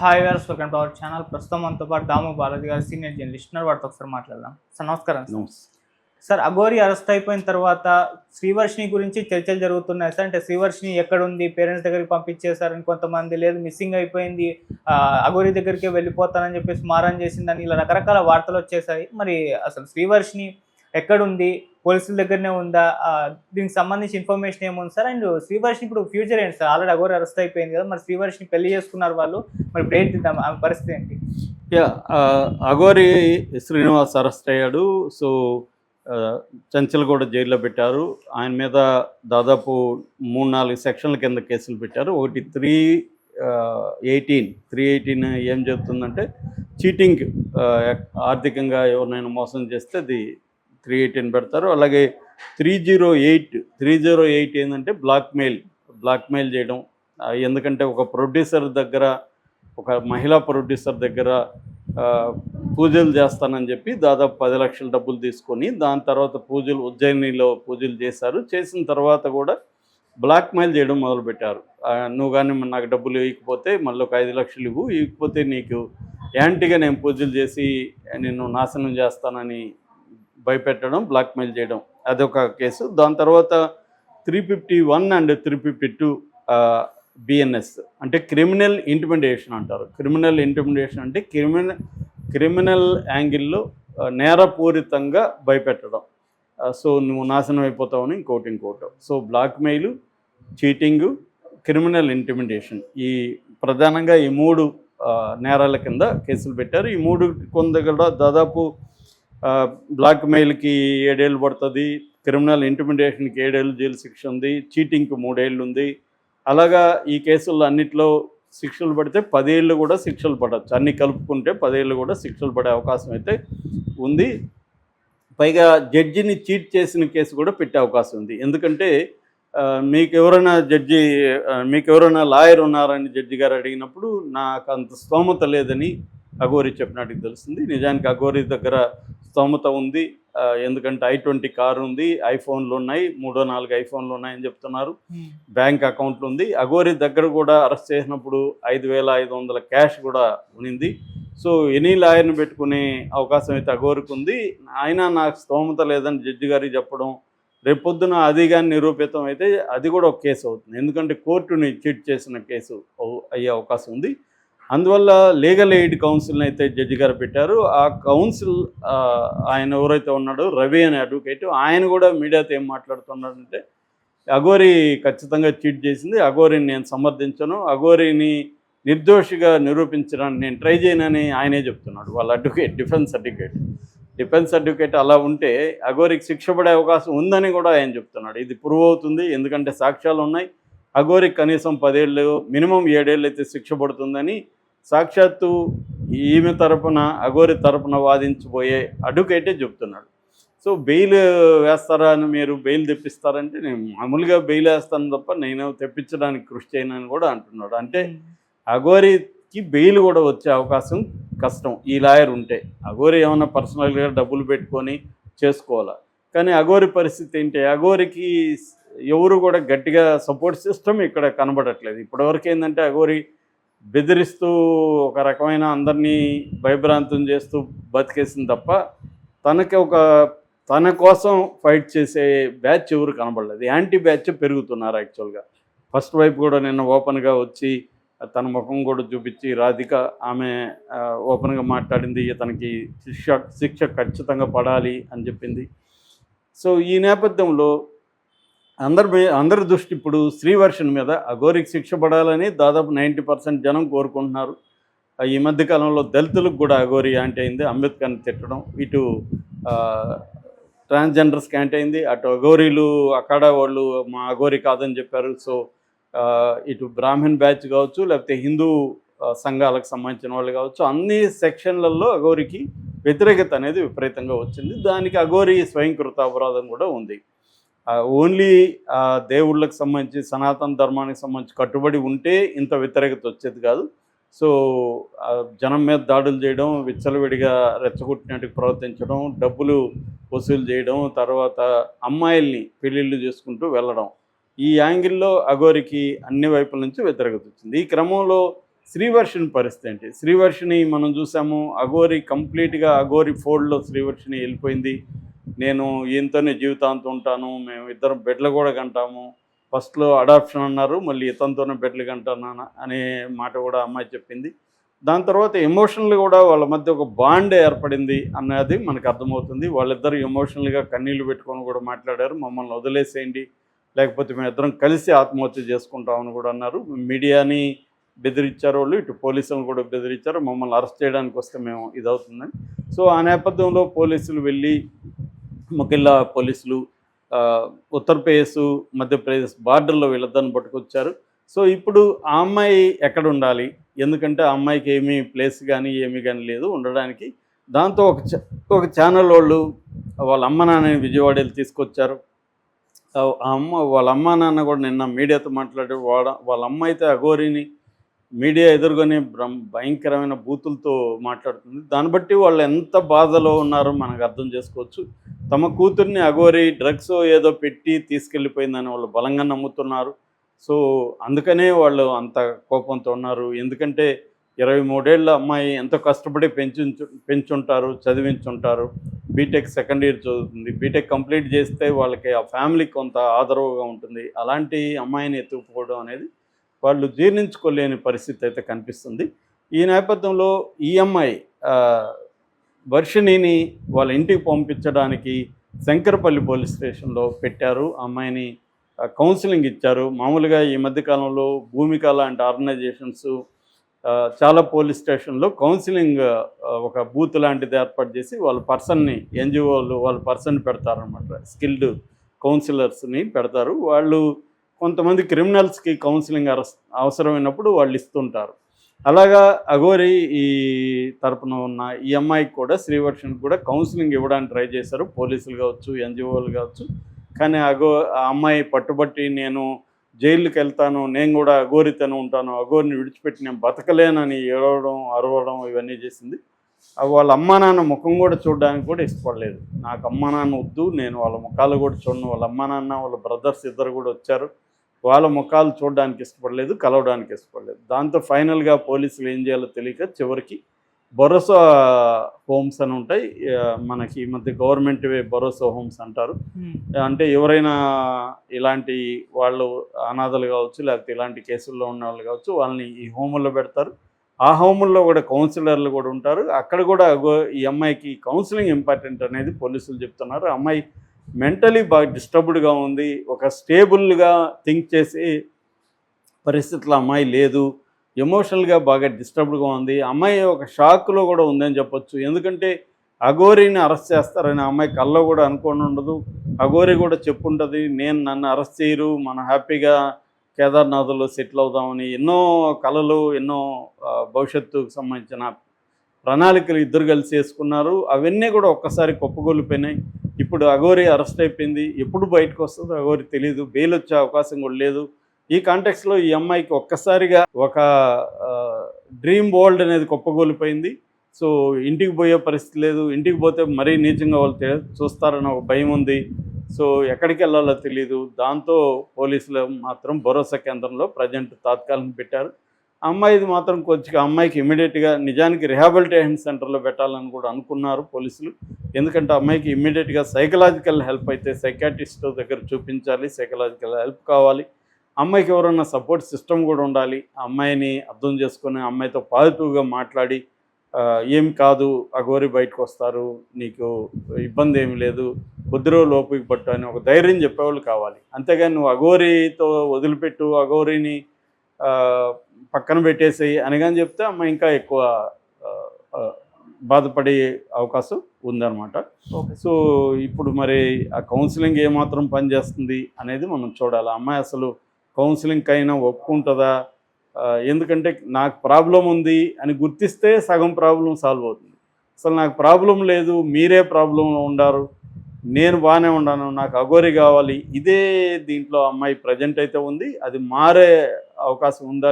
Hi గారు welcome to our channel. ప్రస్తుతం మనతో పాటు దాము బాలాజీ గారు సీనియర్ జర్నలిస్ట్ ఉన్నారు. వాటితో ఒకసారి మాట్లాడదాం. సార్ నమస్కారం సార్. అఘోరి అరెస్ట్ అయిపోయిన తర్వాత శ్రీవర్షిని గురించి చర్చలు జరుగుతున్నాయి సార్. అంటే శ్రీవర్షిని ఎక్కడ ఉంది పేరెంట్స్ దగ్గరికి పంపించేశారని కొంతమంది లేదు మిస్సింగ్ అయిపోయింది అఘోరి దగ్గరికి వెళ్ళిపోతానని చెప్పేసి మారం చేసిందని ఇలా రకరకాల వార్తలు వచ్చేసాయి. మరి అసలు శ్రీవర్షిని ఎక్కడుంది పోలీసుల దగ్గరనే ఉందా? దీనికి సంబంధించి ఇన్ఫర్మేషన్ ఏముంది సార్? అండ్ శ్రీవర్షిని ఇప్పుడు ఫ్యూచర్ ఏంటి సార్? ఆల్రెడీ అఘోరి అరెస్ట్ అయిపోయింది కదా మరి శ్రీవర్షిని పెళ్ళి చేసుకున్నారు వాళ్ళు. మరి ఇప్పుడు ఏంటి ఆమె పరిస్థితి ఏంటి? యా అఘోరి శ్రీనివాస్ అరెస్ట్ అయ్యాడు. సో చంచల్గూడ జైల్లో పెట్టారు. ఆయన మీద దాదాపు మూడు నాలుగు సెక్షన్ల కింద కేసులు పెట్టారు. ఒకటి త్రీ ఎయిటీన్. త్రీ ఎయిటీన్ ఏం చెప్తుందంటే చీటింగ్ ఆర్థికంగా ఎవరినైనా మోసం చేస్తే అది త్రీ ఎయిటీన్ పెడతారు. అలాగే three zero eight three zero eight ఏంటంటే బ్లాక్మెయిల్ బ్లాక్మెయిల్ చేయడం. ఎందుకంటే ఒక ప్రొడ్యూసర్ దగ్గర ఒక మహిళా ప్రొడ్యూసర్ దగ్గర పూజలు చేస్తానని చెప్పి దాదాపు పది లక్షల డబ్బులు తీసుకొని దాని తర్వాత పూజలు ఉజ్జయినిలో పూజలు చేశారు. చేసిన తర్వాత కూడా బ్లాక్మెయిల్ చేయడం మొదలుపెట్టారు. నువ్వు కానీ నాకు డబ్బులు ఇవ్వకపోతే మళ్ళీ ఒక ఐదు లక్షలు ఇవ్వు ఇవ్వకపోతే నీకు యాంటీగా నేను పూజలు చేసి నిన్ను నాశనం చేస్తానని భయపెట్టడం బ్లాక్మెయిల్ చేయడం. అదొక కేసు. దాని తర్వాత three fifty one and three fifty two BNS అంటే క్రిమినల్ ఇంటిమిడేషన్ అంటారు. క్రిమినల్ ఇంటిమిడేషన్ అంటే క్రిమినల్ క్రిమినల్ యాంగిల్లో నేరపూరితంగా భయపెట్టడం. సో నువ్వు నాశనం అయిపోతావని ఇంకోటి ఇంకోటి. So blackmail cheating criminal intimidation ఈ ప్రధానంగా ఈ మూడు నేరాల కింద కేసులు పెట్టారు. ఈ మూడు కొంత కూడా దాదాపు ఆ, బ్లాక్మెయిల్కి ఏడేళ్ళు పడుతుంది క్రిమినల్ ఇంటిమిడేషన్కి ఏడేళ్ళు జైలు శిక్ష ఉంది చీటింగ్కి మూడేళ్ళు ఉంది. అలాగా ఈ కేసుల్లో అన్నిట్లో శిక్షలు పడితే పదేళ్ళు కూడా శిక్షలు పడవచ్చు అన్ని కలుపుకుంటే పదేళ్ళు కూడా శిక్షలు పడే అవకాశం అయితే ఉంది. పైగా జడ్జిని చీట్ చేసిన కేసు కూడా పెట్టే అవకాశం ఉంది. ఎందుకంటే మీకు ఎవరైనా జడ్జి మీకు ఎవరైనా లాయర్ ఉన్నారని జడ్జి గారు అడిగినప్పుడు నాకు అంత స్తోమత లేదని అఘోరి చెప్పినట్టుకు తెలిసింది నిజానికి అఘోరి దగ్గర స్తోమత ఉంది. ఎందుకంటే ఐ ట్వంటీ కారు ఉంది ఐఫోన్లు ఉన్నాయి మూడో నాలుగు ఐఫోన్లు ఉన్నాయని చెప్తున్నారు. బ్యాంక్ అకౌంట్లు ఉంది. అఘోరి దగ్గర కూడా అరెస్ట్ చేసినప్పుడు ఐదు వేల ఐదు వందల క్యాష్ కూడా ఉనింది. సో ఎనీ లాయర్ని పెట్టుకునే అవకాశం అయితే అఘోరికి ఉంది. ఆయన నాకు స్తోమత లేదని జడ్జి గారికి చెప్పడం రేపొద్దున అది కానీ నిరూపితం అయితే అది కూడా ఒక కేసు అవుతుంది. ఎందుకంటే కోర్టుని చీట్ చేసిన కేసు అయ్యే అవకాశం ఉంది. అందువల్ల లీగల్ ఎయిడ్ కౌన్సిల్ని అయితే జడ్జి గారు పెట్టారు. ఆ కౌన్సిల్ ఆయన ఎవరైతే ఉన్నాడో రవి అనే అడ్వకేట్ ఆయన కూడా మీడియాతో ఏం మాట్లాడుతున్నాడంటే అఘోరి ఖచ్చితంగా చీట్ చేసింది అఘోరిని నేను సమర్థించను అఘోరిని నిర్దోషిగా నిరూపించడానికి నేను ట్రై చేయనని ఆయనే చెప్తున్నాడు వాళ్ళ advocate defence advocate. Defence advocate అలా ఉంటే అఘోరికి శిక్ష పడే అవకాశం ఉందని కూడా ఆయన చెప్తున్నాడు. ఇది ప్రూవ్ అవుతుంది ఎందుకంటే సాక్ష్యాలు ఉన్నాయి. అఘోరికి కనీసం పదేళ్ళు మినిమం ఏడేళ్ళు అయితే శిక్ష పడుతుందని సాక్షాత్తు ఈమె తరపున అఘోరి తరపున వాదించబోయే అడ్వకేటే చెప్తున్నాడు సో బెయిల్ వేస్తారా అని మీరు బెయిల్ తెప్పిస్తారంటే నేను మామూలుగా బెయిల్ వేస్తాను తప్ప నేను తెప్పించడానికి కృషి చేయనని కూడా అంటున్నాడు. అంటే అఘోరికి బెయిల్ కూడా వచ్చే అవకాశం కష్టం. ఈ లాయర్ ఉంటే అఘోరి ఏమైనా పర్సనల్గా డబ్బులు పెట్టుకొని చేసుకోవాలా? కానీ అఘోరి పరిస్థితి ఏంటి? అఘోరికి ఎవరు కూడా గట్టిగా సపోర్ట్ సిస్టమ్ ఇక్కడ కనబడట్లేదు. ఇప్పటివరకు ఏంటంటే అఘోరి బెదిరిస్తూ ఒక రకమైన అందరినీ భయభ్రాంతం చేస్తూ బతికేసింది తప్ప తనకి ఒక తన కోసం ఫైట్ చేసే బ్యాచ్ ఎవరు కనబడలేదు. యాంటీ బ్యాచ్ పెరుగుతున్నారు యాక్చువల్గా. ఫస్ట్ వైపు కూడా నిన్న ఓపెన్గా వచ్చి తన ముఖం కూడా చూపించి రాధిక ఆమె ఓపెన్గా మాట్లాడింది తనకి శిక్ష శిక్ష ఖచ్చితంగా పడాలి అని చెప్పింది. సో ఈ నేపథ్యంలో అందరి మీ- అందరి దృష్టి ఇప్పుడు శ్రీవర్షన్ మీద. అఘోరికి శిక్ష పడాలని దాదాపు నైంటీ పర్సెంట్ జనం కోరుకుంటున్నారు. ఈ మధ్య కాలంలో దళితులకు కూడా అఘోరి యాంటీ అయింది. అంబేద్కర్ని తిట్టడం ఇటు ట్రాన్స్జెండర్స్కి యాంటీ అయింది. అటు అఘోరీలు అక్కడ వాళ్ళు మా అఘోరి కాదని చెప్పారు. సో ఇటు బ్రాహ్మణ్ బ్యాచ్ కావచ్చు లేకపోతే హిందూ సంఘాలకు సంబంధించిన వాళ్ళు కావచ్చు అన్ని సెక్షన్లలో అఘోరికి వ్యతిరేకత అనేది విపరీతంగా వచ్చింది. దానికి అఘోరి స్వయంకృత అపరాధం కూడా ఉంది. ఓన్లీ దేవుళ్ళకి సంబంధించి సనాతన ధర్మానికి సంబంధించి కట్టుబడి ఉంటే ఇంత వ్యతిరేకత వచ్చేది కాదు. సో జనం మీద దాడులు చేయడం విచ్చలవిడిగా రెచ్చగొట్టినట్టు ప్రవర్తించడం డబ్బులు వసూలు చేయడం తర్వాత అమ్మాయిల్ని పెళ్ళిళ్ళు చేసుకుంటూ వెళ్ళడం. ఈ యాంగిల్లో అఘోరికి అన్ని వైపుల నుంచి వ్యతిరేకత వచ్చింది. ఈ క్రమంలో శ్రీవర్షిని పరిస్థితి ఏంటి? శ్రీవర్షిని మనం చూసాము అఘోరి కంప్లీట్గా అఘోరి ఫోల్డ్లో శ్రీవర్షిని వెళ్ళిపోయింది. నేను ఈయనతోనే జీవితాంతం ఉంటాను మేము ఇద్దరం బెడ్లు కూడా కంటాము. ఫస్ట్లో అడాప్షన్ అన్నారు మళ్ళీ ఇతనితోనే బెడ్లు కంటాను అనే మాట కూడా అమ్మాయి చెప్పింది. దాని తర్వాత ఎమోషనల్ కూడా వాళ్ళ మధ్య ఒక బాండ్ ఏర్పడింది అన్నది మనకు అర్థమవుతుంది. వాళ్ళిద్దరు ఎమోషనల్గా కన్నీళ్ళు పెట్టుకొని కూడా మాట్లాడారు. మమ్మల్ని వదిలేసేయండి లేకపోతే మేము ఇద్దరం కలిసి ఆత్మహత్య చేసుకుంటామని కూడా అన్నారు. మీడియాని బెదిరించారు వాళ్ళు ఇటు పోలీసులను కూడా బెదిరించారు. మమ్మల్ని అరెస్ట్ చేయడానికి వస్తే మేము ఇది అవుతుందని సో ఆ నేపథ్యంలో పోలీసులు వెళ్ళి ముకిల్లా పోలీసులు ఉత్తరప్రదేశ్ మధ్యప్రదేశ్ బార్డర్లో వీళ్ళిద్దరిని పట్టుకొచ్చారు. సో ఇప్పుడు ఆ అమ్మాయి ఎక్కడ ఉండాలి? ఎందుకంటే ఆ అమ్మాయికి ఏమీ ప్లేస్ కానీ ఏమీ కానీ లేదు ఉండడానికి. దాంతో ఒక ఒక ఛానల్ వాళ్ళు వాళ్ళ అమ్మ నాన్నని విజయవాడ వెళ్ళి తీసుకొచ్చారు. ఆ అమ్మ వాళ్ళ అమ్మ నాన్న కూడా నిన్న మీడియాతో మాట్లాడారు వాడ వాళ్ళ అమ్మ అయితే అఘోరిని మీడియా ఎదుర్కొని భయంకరమైన బూతులతో మాట్లాడుతుంది. దాన్ని బట్టి వాళ్ళు ఎంత బాధలో ఉన్నారో మనకు అర్థం చేసుకోవచ్చు. తమ కూతుర్ని అగోరి డ్రగ్స్ ఏదో పెట్టి తీసుకెళ్ళిపోయిందని వాళ్ళు బలంగా నమ్ముతున్నారు. సో అందుకనే వాళ్ళు అంత కోపంతో ఉన్నారు. ఎందుకంటే ఇరవై మూడేళ్ళ అమ్మాయి ఎంతో కష్టపడి పెంచు పెంచుంటారు చదివించుంటారు. బీటెక్ సెకండ్ ఇయర్ చదువుతుంది. బీటెక్ కంప్లీట్ చేస్తే వాళ్ళకి ఆ ఫ్యామిలీకి కొంత ఆదరవుగా ఉంటుంది. అలాంటి అమ్మాయిని ఎత్తుకుపోవడం అనేది వాళ్ళు జీర్ణించుకోలేని పరిస్థితి అయితే కనిపిస్తుంది. ఈ నేపథ్యంలో ఈ అమ్మాయి వర్షిణిని వాళ్ళ ఇంటికి పంపించడానికి శంకరపల్లి పోలీస్ స్టేషన్లో పెట్టారు. అమ్మాయిని కౌన్సిలింగ్ ఇచ్చారు. మామూలుగా ఈ మధ్యకాలంలో భూమిక లాంటి ఆర్గనైజేషన్స్ చాలా పోలీస్ స్టేషన్లో కౌన్సిలింగ్ ఒక బూత్ లాంటిది ఏర్పాటు చేసి వాళ్ళ పర్సన్ని ఎన్జిఓలు వాళ్ళ పర్సన్ పెడతారనమాట స్కిల్డ్ కౌన్సిలర్స్ని పెడతారు. వాళ్ళు కొంతమంది క్రిమినల్స్కి కౌన్సిలింగ్ అవసరమైనప్పుడు వాళ్ళు ఇస్తుంటారు. అలాగా అఘోరి ఈ తరపున ఉన్న ఈ అమ్మాయికి కూడా శ్రీవర్షన్కి కూడా కౌన్సిలింగ్ ఇవ్వడానికి ట్రై చేశారు. పోలీసులు కావచ్చు ఎన్జిఓలు కావచ్చు. కానీ అగో ఆ అమ్మాయి పట్టుబట్టి నేను జైలుకి వెళ్తాను నేను కూడా అఘోరితోనే ఉంటాను అఘోరిని విడిచిపెట్టి నేను బతకలేనని ఏడవడం అరవడం ఇవన్నీ చేసింది. వాళ్ళ అమ్మా నాన్న ముఖం కూడా చూడడానికి కూడా ఇష్టపడలేదు. నాకు అమ్మా నాన్న వద్దు నేను వాళ్ళ ముఖాలు కూడా చూడను వాళ్ళ అమ్మా నాన్న వాళ్ళ బ్రదర్స్ ఇద్దరు కూడా వచ్చారు. వాళ్ళ ముఖాలు చూడడానికి ఇష్టపడలేదు కలవడానికి ఇష్టపడలేదు. దాంతో ఫైనల్గా పోలీసులు ఏం చేయాలో తెలియక చివరికి భరోసా హోమ్స్ అని ఉంటాయి. మనకి ఈ మధ్య గవర్నమెంట్ భరోసా హోమ్స్ అంటారు. అంటే ఎవరైనా ఇలాంటి వాళ్ళు అనాథలు కావచ్చు లేకపోతే ఇలాంటి కేసుల్లో ఉన్న వాళ్ళు కావచ్చు వాళ్ళని ఈ హోముల్లో పెడతారు. ఆ హోముల్లో కూడా కౌన్సిలర్లు కూడా ఉంటారు. అక్కడ కూడా ఈ అమ్మాయికి కౌన్సిలింగ్ ఇంపార్టెంట్ అనేది పోలీసులు చెప్తున్నారు. అమ్మాయి మెంటలీ బాగా డిస్టర్బ్డ్గా ఉంది. ఒక స్టేబుల్గా థింక్ చేసే పరిస్థితుల అమ్మాయి లేదు. ఎమోషనల్గా బాగా డిస్టర్బ్డ్గా ఉంది. అమ్మాయి ఒక షాక్లో కూడా ఉందని చెప్పొచ్చు. ఎందుకంటే అఘోరిని అరెస్ట్ చేస్తారని ఆ అమ్మాయి కల్లో కూడా అనుకోని ఉండదు. అఘోరి కూడా చెప్పుంటుంది నేను నన్ను అరెస్ట్ చేయరు మనం హ్యాపీగా కేదార్నాథ్లో సెటిల్ అవుదామని ఎన్నో కళలు ఎన్నో భవిష్యత్తుకు సంబంధించిన ప్రణాళికలు ఇద్దరు కలిసి వేసుకున్నారు. అవన్నీ కూడా ఒక్కసారి కుప్పగొలిపోయినాయి ఇప్పుడు అఘోరి అరెస్ట్ అయిపోయింది. ఎప్పుడు బయటకు వస్తుందో అఘోరి తెలియదు బెయిల్ వచ్చే అవకాశం కూడా లేదు. ఈ కాంటెక్స్లో ఈ అమ్మాయికి ఒక్కసారిగా ఒక డ్రీమ్ వరల్డ్ అనేది కుప్పగోలిపోయింది సో ఇంటికి పోయే పరిస్థితి లేదు. ఇంటికి పోతే మరీ నీచంగా వాళ్ళు చూస్తారని ఒక భయం ఉంది. సో ఎక్కడికి వెళ్ళాలో తెలియదు దాంతో పోలీసులు మాత్రం భరోసా కేంద్రంలో ప్రజెంట్ తాత్కాలిక పెట్టారు. అమ్మాయిది మాత్రం కొంచెం అమ్మాయికి ఇమీడియట్గా నిజానికి రిహాబిలిటేషన్ సెంటర్లో పెట్టాలని కూడా అనుకున్నారు పోలీసులు. ఎందుకంటే అమ్మాయికి ఇమ్మీడియట్గా సైకలాజికల్ హెల్ప్ అయితే సైకాటిస్ట్ దగ్గర చూపించాలి సైకలాజికల్ హెల్ప్ కావాలి. అమ్మాయికి ఎవరైనా సపోర్ట్ సిస్టమ్ కూడా ఉండాలి. అమ్మాయిని అర్థం చేసుకొని అమ్మాయితో పాజిటివ్గా మాట్లాడి ఏం కాదు అఘోరి బయటకు వస్తారు నీకు ఇబ్బంది ఏమి లేదు కొద్ది రోజులు ఓపిక పట్టు అని ఒక ధైర్యం చెప్పేవాళ్ళు కావాలి. అంతేగాని నువ్వు అఘోరితో వదిలిపెట్టు అఘోరిని పక్కన పెట్టేసి అని కానీ చెప్తే అమ్మాయి ఇంకా ఎక్కువ బాధపడే అవకాశం ఉందన్నమాట. సో ఇప్పుడు మరి ఆ కౌన్సిలింగ్ ఏమాత్రం పనిచేస్తుంది అనేది మనం చూడాలి. అమ్మాయి అసలు కౌన్సిలింగ్ అయినా ఒప్పుకుంటుందా? ఎందుకంటే నాకు ప్రాబ్లం ఉంది అని గుర్తిస్తే సగం ప్రాబ్లం సాల్వ్ అవుతుంది. అసలు నాకు ప్రాబ్లం లేదు మీరే ప్రాబ్లంలో ఉండారు నేను బాగానే ఉన్నాను నాకు అఘోరి కావాలి ఇదే దీంట్లో అమ్మాయి ప్రజెంట్ అయితే ఉంది అది మారే అవకాశం ఉందా